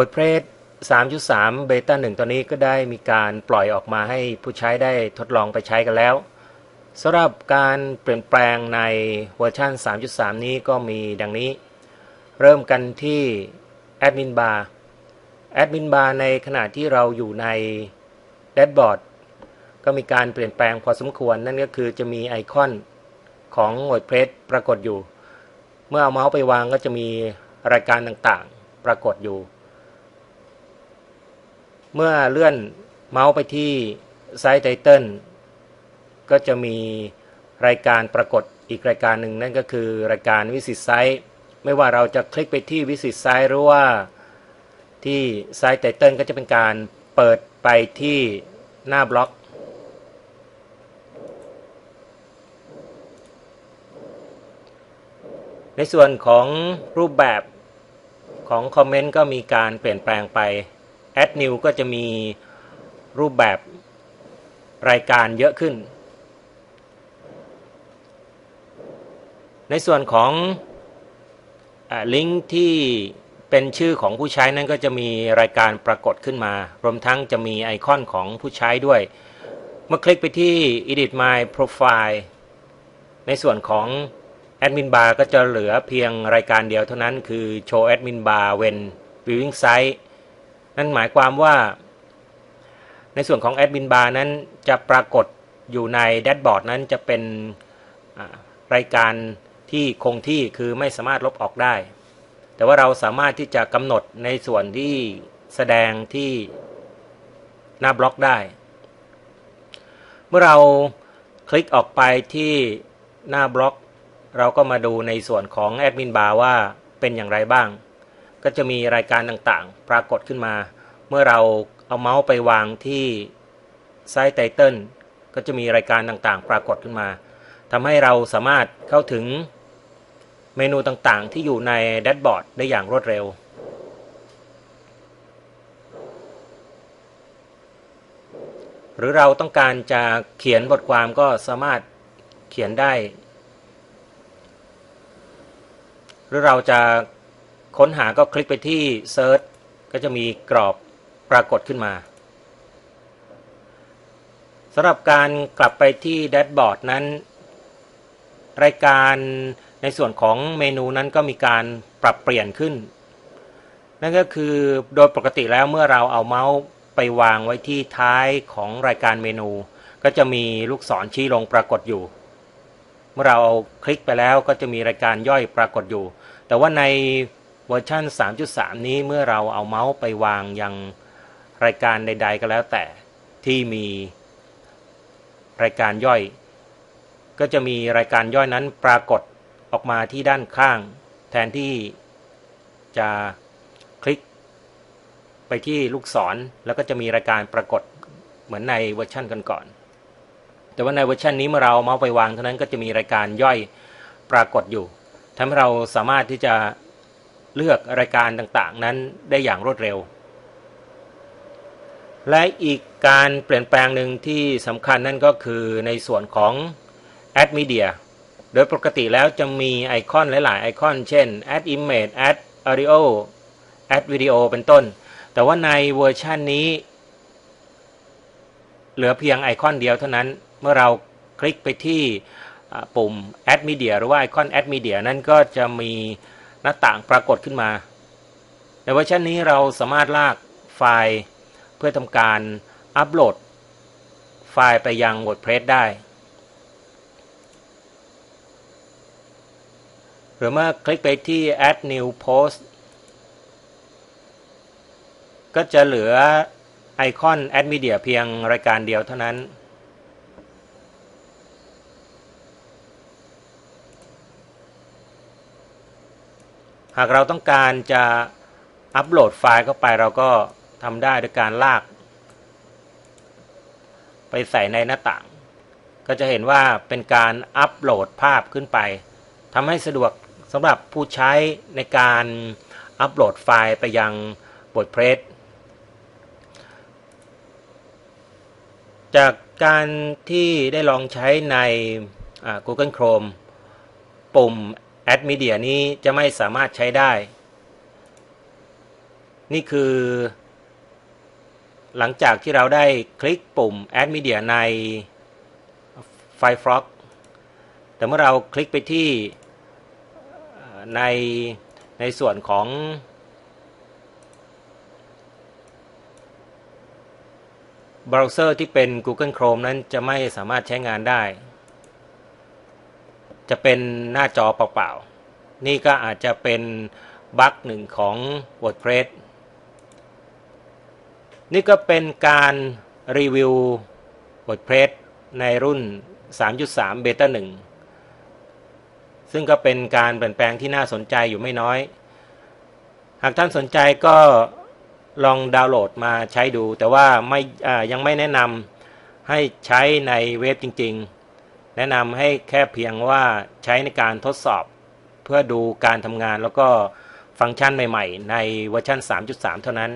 WordPress 3.3เบต้า1ตอนนี้ก็ได้มีการปล่อยออกมาให้ผู้ใช้ได้ทดลองไปใช้กันแล้วสำหรับการเปลี่ยนแปลงในเวอร์ชัน3.3 นี้ก็มีดังนี้ เริ่มกันที่ Admin Bar Admin Bar ในขณะที่เราอยู่ในแดชบอร์ดก็มีการเปลี่ยนแปลงพอสมควรนั่นก็คือจะมีไอคอนของ WordPress ปรากฏอยู่ เมื่อเอาเมาส์ไปวางก็จะมีรายการต่างๆ ปรากฏอยู่ เมื่อเลื่อนเมาส์ไปที่ไซต์ไตเติลก็จะมีรายการปรากฏอีกรายการหนึ่งนั่นก็คือรายการวิสิตไซต์ไม่ว่าเราจะคลิกไปที่วิสิตไซต์หรือว่าที่ไซต์ไตเติลก็จะเป็นการเปิดไปที่หน้าบล็อก ในส่วนของรูปแบบของคอมเมนต์ก็มีการเปลี่ยนแปลงไป Add New ก็จะมีรูปแบบรายการเยอะขึ้น ในส่วนของลิงก์ที่เป็นชื่อของผู้ใช้นั้นก็จะมีรายการปรากฏขึ้นมา รวมทั้งจะมีไอคอนของผู้ใช้ด้วย เมื่อคลิกไปที่ Edit My Profile ในส่วนของ Admin Bar ก็จะเหลือเพียงรายการเดียวเท่านั้นคือ Show Admin Bar when viewing site นั่นหมายความว่า ในส่วนของ Admin Bar นั้นจะปรากฏอยู่ในแดชบอร์ดนั้นจะเป็นรายการที่คงที่คือไม่สามารถลบออกได้ แต่ว่าเราสามารถที่จะกำหนดในส่วนที่แสดงที่หน้าบล็อกได้ เมื่อเราคลิกออกไปที่หน้าบล็อก เราก็มาดูในส่วนของแอดมินบาร์ว่าเป็นอย่างไรบ้าง ก็จะมีรายการต่างๆ ปรากฏขึ้นมา เมื่อเราเอาเมาส์ไปวางที่ไซต์ไตเติลก็จะมีรายการต่างๆ ปรากฏขึ้นมาทำให้เราสามารถเข้าถึงเมนูต่างๆ ที่อยู่ในแดชบอร์ดได้อย่างรวดเร็ว หรือเราต้องการจะเขียนบทความก็สามารถเขียนได้ หรือเราจะ ค้นหาก็คลิกไปที่ Search ก็จะมีกรอบปรากฏขึ้นมาสำหรับการกลับไปที่แดชบอร์ดนั้น รายการในส่วนของเมนูนั้นก็มีการปรับเปลี่ยนขึ้น นั่นก็คือโดยปกติแล้วเมื่อเราเอาเมาส์ไปวางไว้ที่ท้ายของรายการเมนู ก็จะมีลูกศรชี้ลงปรากฏอยู่ เมื่อเราคลิกไปแล้วก็จะมีรายการย่อยปรากฏอยู่ แต่ว่าใน เวอร์ชัน3.3 นี้เมื่อเราเอาเมาส์ไปวางยังรายการใด ๆ ก็แล้วแต่ที่มีรายการย่อย ก็จะมีรายการย่อยนั้นปรากฏออกมาที่ด้านข้าง แทนที่จะคลิกไปที่ลูกศรแล้วก็จะมีรายการปรากฏเหมือนในเวอร์ชันกันก่อน แต่ว่าในเวอร์ชันนี้เมื่อเราเมาส์ไปวางเท่านั้นก็จะมีรายการย่อยปรากฏอยู่ทำให้เราสามารถที่จะ เลือกรายการต่างๆ นั้นได้อย่างรวดเร็ว และอีกการเปลี่ยนแปลงหนึ่งที่สำคัญนั่นก็คือในส่วนของ Add Media โดยปกติแล้วจะมีไอคอนหลายๆ ไอคอน เช่น add image add audio add video เป็นต้น แต่ว่าในเวอร์ชันนี้ เหลือเพียงไอคอนเดียวเท่านั้น เมื่อเราคลิกไปที่ปุ่ม add media หรือว่าไอคอน add media นั้นก็จะมี หน้าต่างปรากฏขึ้นมา ในเวอร์ชันนี้เราสามารถลากไฟล์เพื่อทำการอัปโหลด ไฟล์ไปยัง WordPress ได้ หรือเมื่อคลิกไปที่ add new post ก็จะเหลือไอคอน add media เพียงรายการเดียวเท่านั้น หากเราต้องการจะอัปโหลดไฟล์เข้าไปเราก็ทำได้ด้วยการลาก ไปใส่ในหน้าต่าง ก็จะเห็นว่าเป็นการอัปโหลดภาพขึ้นไปทำให้สะดวกสำหรับผู้ใช้ในการอัปโหลดไฟล์ไปยังบทเพรสจากการที่ได้ลองใช้ใน Google Chrome ปุ่ม Add Media นี้จะไม่สามารถใช้ได้ นี่คือ หลังจากที่เราได้คลิกปุ่ม Add Media ใน Firefox แต่เมื่อเราคลิกไปที่ในในส่วนของ เบราว์เซอร์ที่เป็น Google Chrome นั้นจะไม่สามารถใช้งานได้ จะเป็นหน้าจอเปล่าๆ นี่ก็อาจจะเป็นบั๊กหนึ่งของ WordPress นี่ก็เป็นการรีวิว WordPress ในรุ่น 3.3 Beta 1 ซึ่งก็เป็นการเปลี่ยนแปลงที่น่าสนใจอยู่ไม่น้อย หากท่านสนใจก็ลองดาวน์โหลดมาใช้ดู แต่ว่าไม่อ่ายังไม่แนะนำให้ใช้ในเว็บจริง ๆ แนะนำให้แค่เพียงว่าใช้ในการทดสอบ เพื่อดูการทำงานแล้วก็ฟังก์ชันใหม่ ๆ ในเวอร์ชัน3.3 เท่านั้น